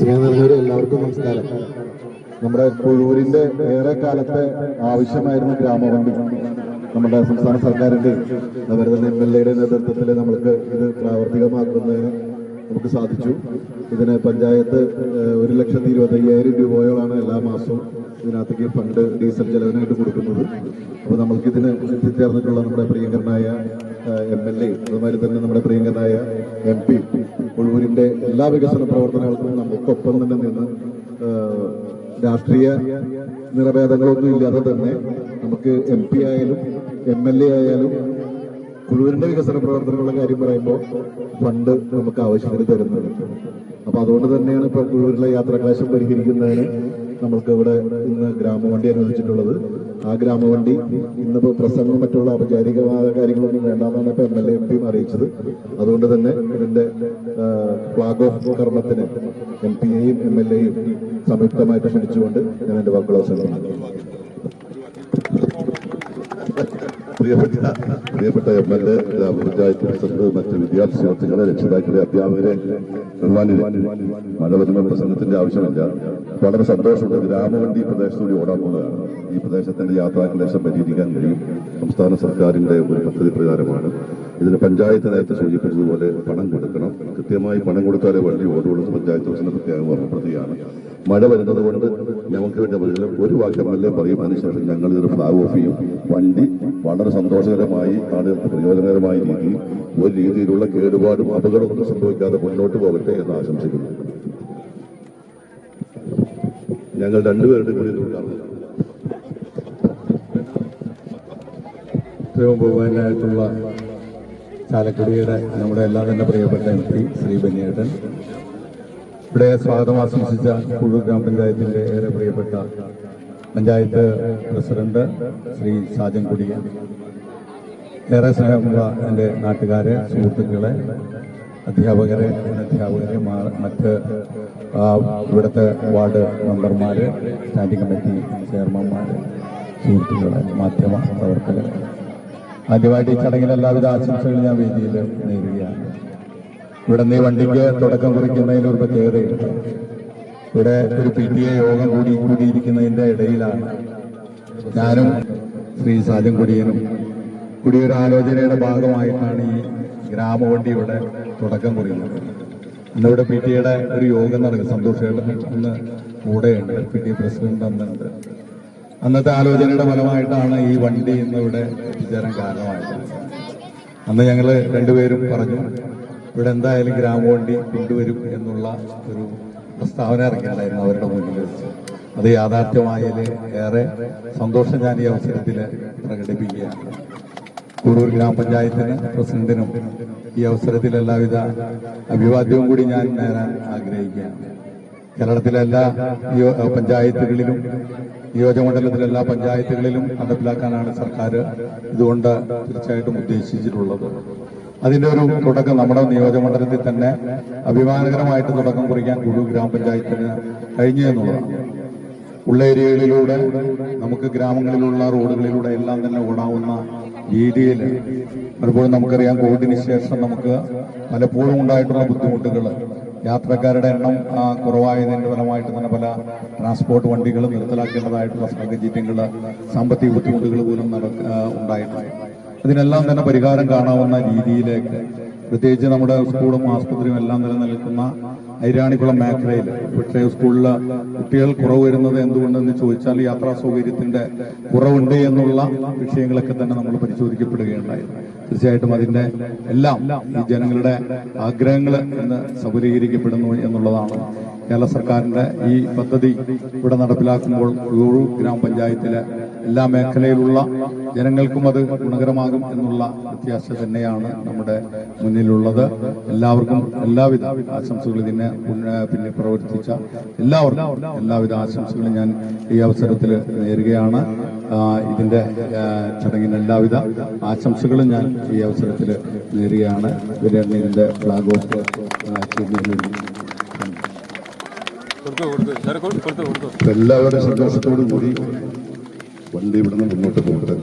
എല്ലാവർക്കും നമസ്കാരം. നമ്മുടെ പുഴൂരിന്റെ ഏറെ കാലത്തെ ആവശ്യമായിരുന്ന ഗ്രാമവണ്ടി നമ്മുടെ സംസ്ഥാന സർക്കാരിന്റെ അതുപോലെ തന്നെ എം എൽ എയുടെ നേതൃത്വത്തിൽ നമ്മൾക്ക് ഇത് പ്രാവർത്തികമാക്കുന്നതിന് നമുക്ക് സാധിച്ചു. ഇതിന് പഞ്ചായത്ത് ഒരു ലക്ഷത്തി ഇരുപത്തി അയ്യായിരം രൂപയോളാണ് എല്ലാ മാസവും ഇതിനകത്തേക്ക് ഫണ്ട് ഡീസൽ ചെലവിനായിട്ട് കൊടുക്കുന്നത്. അപ്പോൾ നമ്മൾക്ക് ഇതിന് എത്തിച്ചേർന്നിട്ടുള്ള നമ്മുടെ പ്രിയങ്കരനായ എം എൽ എ അതുമാതിരി തന്നെ നമ്മുടെ പ്രിയങ്കരനായ എം പി കൊഴൂരിന്റെ എല്ലാ വികസന പ്രവർത്തനങ്ങൾക്കും നമുക്കൊപ്പം തന്നെ നിന്ന് രാഷ്ട്രീയ നിറഭേദങ്ങളൊന്നും ഇല്ലാതെ തന്നെ നമുക്ക് എം പി ആയാലും എം എൽ എ ആയാലും കുഴുവിന്റെ വികസന പ്രവർത്തനങ്ങളുടെ കാര്യം പറയുമ്പോൾ ഫണ്ട് നമുക്ക് ആവശ്യത്തിന് തരുന്നുണ്ട്. അപ്പൊ അതുകൊണ്ട് തന്നെയാണ് ഇപ്പൊ കുഴുവിലെ യാത്രാക്ലേശം പരിഹരിക്കുന്നതിന് നമുക്ക് ഇവിടെ ഇന്ന് ഗ്രാമവണ്ടി അനുവദിച്ചിട്ടുള്ളത്. ആ ഗ്രാമവണ്ടി ഇന്നിപ്പോ പ്രസംഗം മറ്റുള്ള ഔപചാരികമായ കാര്യങ്ങളൊന്നും വേണ്ടാന്നാണ് ഇപ്പൊ എം എൽ എ എം പിയും അറിയിച്ചത്. അതുകൊണ്ട് തന്നെ ഇതിന്റെ ഫ്ലാഗ് ഓഫ് കർമ്മത്തിന് എം പിയെയും എം എൽ എയും സംയുക്തമായിട്ട് ക്ഷണിച്ചുകൊണ്ട് ഞാൻ എന്റെ വാക്കുകൾ അവസാനിപ്പിക്കുന്നു. പ്രിയപ്പെട്ട പ്രിയപ്പെട്ട എം എൽ എ ഗ്രാമപഞ്ചായത്ത് പ്രസിഡന്റ് മറ്റ് വിദ്യാർത്ഥി സുഹൃത്തുക്കളെ രക്ഷിതാക്കളെ അധ്യാപകരെ ബഹുമാന്യരെ മഴ പ്രസംഗത്തിന്റെ ആവശ്യമില്ല. വളരെ സന്തോഷമുണ്ട് ഗ്രാമവണ്ടി ഈ പ്രദേശത്തുകൂടി ഓടാൻ പോകുന്നതാണ്. ഈ പ്രദേശത്തിന്റെ യാത്രാക്ലേശം പരിഹരിക്കാൻ കഴിയും. സംസ്ഥാന സർക്കാരിന്റെ ഒരു പദ്ധതി പ്രകാരമാണ്. ഇതിന് പഞ്ചായത്ത് നേരത്തെ സൂചിപ്പിച്ചതുപോലെ പണം കൊടുക്കണം. കൃത്യമായി പണം കൊടുത്താലേ വണ്ടി ഓടുള്ളൂ പഞ്ചായത്ത് ദിവസം പ്രത്യേകം ഓർമ്മപ്പെടുത്തുകയാണ്. മഴ വരുന്നത് കൊണ്ട് ഞങ്ങൾക്ക് വേണ്ടി ഒരു എൽ എ പറയും. അതിനുശേഷം ഞങ്ങൾ ഇതൊരു ഫ്ലാഗ് ഓഫ് ചെയ്യും. വണ്ടി വളരെ സന്തോഷകരമായി ആളുകൾക്ക് പ്രയോജനകരമായി രീതിയിൽ ഒരു രീതിയിലുള്ള കേടുപാടും അപകടമൊന്നും സംഭവിക്കാതെ മുന്നോട്ട് പോകട്ടെ എന്ന് ആശംസിക്കുന്നു. ഞങ്ങൾ രണ്ടുപേരുടെ കൂടി ബഹുമാനായിട്ടുള്ള ചാലക്കുടിയുടെ നമ്മുടെ എല്ലാം തന്നെ പ്രിയപ്പെട്ട എം പി ശ്രീ ബെന്നിയേട്ടൻ. ഇവിടെ സ്വാഗതം ആശംസിച്ച കുഴൂർ ഗ്രാമപഞ്ചായത്തിന്റെ ഏറെ പ്രിയപ്പെട്ട പഞ്ചായത്ത് പ്രസിഡന്റ് ശ്രീ സാജൻ കുടിയൻ ഏറെ സ്നേഹമുള്ള എന്റെ നാട്ടുകാരെ സുഹൃത്തുക്കളെ അധ്യാപകരെ അധ്യാപകരെ മറ്റ് ഇവിടുത്തെ വാർഡ് മെമ്പർമാര് സ്റ്റാൻഡിംഗ് കമ്മിറ്റി ചെയർമാൻമാർ സുഹൃത്തുക്കളെ മാധ്യമ പ്രവർത്തകരെ. ആദ്യമായിട്ട് ഈ ചടങ്ങിൽ എല്ലാവിധ ആശംസകളും ഞാൻ വേദിയിൽ നേരുകയാണ്. ഇവിടെ നീ വണ്ടിക്ക് തുടക്കം കുറിക്കുന്നതിൽ ഒരു പ്രത്യേകതയുണ്ട്. ഇവിടെ ഒരു പി ടി എ യോഗം കൂടി കൂടിയിരിക്കുന്നതിന്റെ ഇടയിലാണ് ഞാനും ശ്രീ സാജൻ കുടിയനും കൂടി ഒരു ആലോചനയുടെ ഭാഗമായിട്ടാണ് ഈ ഗ്രാമവണ്ടി ഇവിടെ തുടക്കം കുറിക്കുന്നത് ഇന്നിവിടെ പി ടി എയുടെ ഒരു യോഗം നടക്കും. സന്തോഷം കൂടെയുണ്ട്. പി ടി എ പ്രസിഡന്റ് അന്നുണ്ട്. അന്നത്തെ ആലോചനയുടെ ഫലമായിട്ടാണ് ഈ വണ്ടി ഇന്ന് ഇവിടെ എത്തിച്ചേരാൻ കാരണമായത്. അന്ന് ഞങ്ങൾ രണ്ടുപേരും പറഞ്ഞു ഇവിടെ എന്തായാലും ഗ്രാമവണ്ടി കൊണ്ടുവരും എന്നുള്ള ഒരു പ്രസ്താവന ഇറക്കിയിട്ടുണ്ടായിരുന്നു അവരുടെ മുന്നിൽ വെച്ച്. അത് യാഥാർത്ഥ്യമായതിൽ ഏറെ സന്തോഷം ഞാൻ ഈ അവസരത്തിൽ പ്രകടിപ്പിക്കുകയാണ്. കൂടൂർ ഗ്രാമപഞ്ചായത്തിന് പ്രസിഡന്റിനും ഈ അവസരത്തിൽ എല്ലാവിധ അഭിവാദ്യവും കൂടി ഞാൻ നേരാൻ ആഗ്രഹിക്കുകയാണ്. കേരളത്തിലെ എല്ലാ പഞ്ചായത്തുകളിലും നിയോജകമണ്ഡലത്തിലെ എല്ലാ പഞ്ചായത്തുകളിലും നടപ്പിലാക്കാനാണ് സർക്കാർ ഇതുകൊണ്ട് തീർച്ചയായിട്ടും ഉദ്ദേശിച്ചിട്ടുള്ളത്. അതിന്റെ ഒരു തുടക്കം നമ്മുടെ നിയോജകമണ്ഡലത്തിൽ തന്നെ അഭിമാനകരമായിട്ട് തുടക്കം കുറിക്കാൻ കുഴു ഗ്രാമപഞ്ചായത്തിന് കഴിഞ്ഞു എന്നുള്ളതാണ്. ഉള്ള ഏരിയകളിലൂടെ നമുക്ക് ഗ്രാമങ്ങളിലുള്ള റോഡുകളിലൂടെ എല്ലാം തന്നെ ഓടാവുന്ന രീതിയിൽ പലപ്പോഴും നമുക്കറിയാം കോവിഡിന് ശേഷം നമുക്ക് പലപ്പോഴും ഉണ്ടായിട്ടുള്ള ബുദ്ധിമുട്ടുകൾ യാത്രക്കാരുടെ എണ്ണം കുറവായതിന്റെ ഫലമായിട്ട് തന്നെ പല ട്രാൻസ്പോർട്ട് വണ്ടികളും നിർത്തലാക്കേണ്ടതായിട്ടുള്ള സാഹചര്യങ്ങൾ സാമ്പത്തിക ബുദ്ധിമുട്ടുകൾ പോലും നട ഉണ്ടായിട്ടുണ്ട്. അതിനെല്ലാം തന്നെ പരിഹാരം കാണാവുന്ന രീതിയിലേക്ക് പ്രത്യേകിച്ച് നമ്മുടെ സ്കൂളും ആസ്പത്രിയും എല്ലാം നിലനിൽക്കുന്ന ഐരാണിക്കുളം മേഖലയിൽ. പക്ഷേ സ്കൂളിൽ കുട്ടികൾ കുറവ് വരുന്നത് എന്തുകൊണ്ടെന്ന് ചോദിച്ചാൽ യാത്രാ സൗകര്യത്തിന്റെ കുറവുണ്ട് എന്നുള്ള വിഷയങ്ങളൊക്കെ തന്നെ നമ്മൾ പരിശോധിക്കപ്പെടുകയുണ്ടായി. തീർച്ചയായിട്ടും അതിന്റെ എല്ലാം ഈ ജനങ്ങളുടെ ആഗ്രഹങ്ങൾ ഇന്ന് സബലീകരിക്കപ്പെടുന്നു എന്നുള്ളതാണ് കേരള സർക്കാരിന്റെ ഈ പദ്ധതി ഇവിടെ നടപ്പിലാക്കുമ്പോൾ ഗ്രാമപഞ്ചായത്തിലെ എല്ലാ മേഖലയിലുള്ള ജനങ്ങൾക്കും അത് ഗുണകരമാകും എന്നുള്ള പ്രത്യാശ തന്നെയാണ് നമ്മുടെ മുന്നിലുള്ളത്. എല്ലാവർക്കും എല്ലാവിധ ആശംസകളും ഇതിനെ പിന്നെ പ്രവർത്തിച്ച എല്ലാവർക്കും എല്ലാവിധ ആശംസകളും ഞാൻ ഈ അവസരത്തിൽ നേരുകയാണ്. ഇതിന്റെ ചടങ്ങിന് എല്ലാവിധ ആശംസകളും ഞാൻ ഈ അവസരത്തിൽ നേരുകയാണ്. ഇതിന്റെ ഫ്ലാഗ് ഓഫ് എല്ലാവരുടെ സന്തോഷത്തോടു കൂടി വണ്ടി ഇവിടുന്ന് മുന്നോട്ട് പോകട്ടെ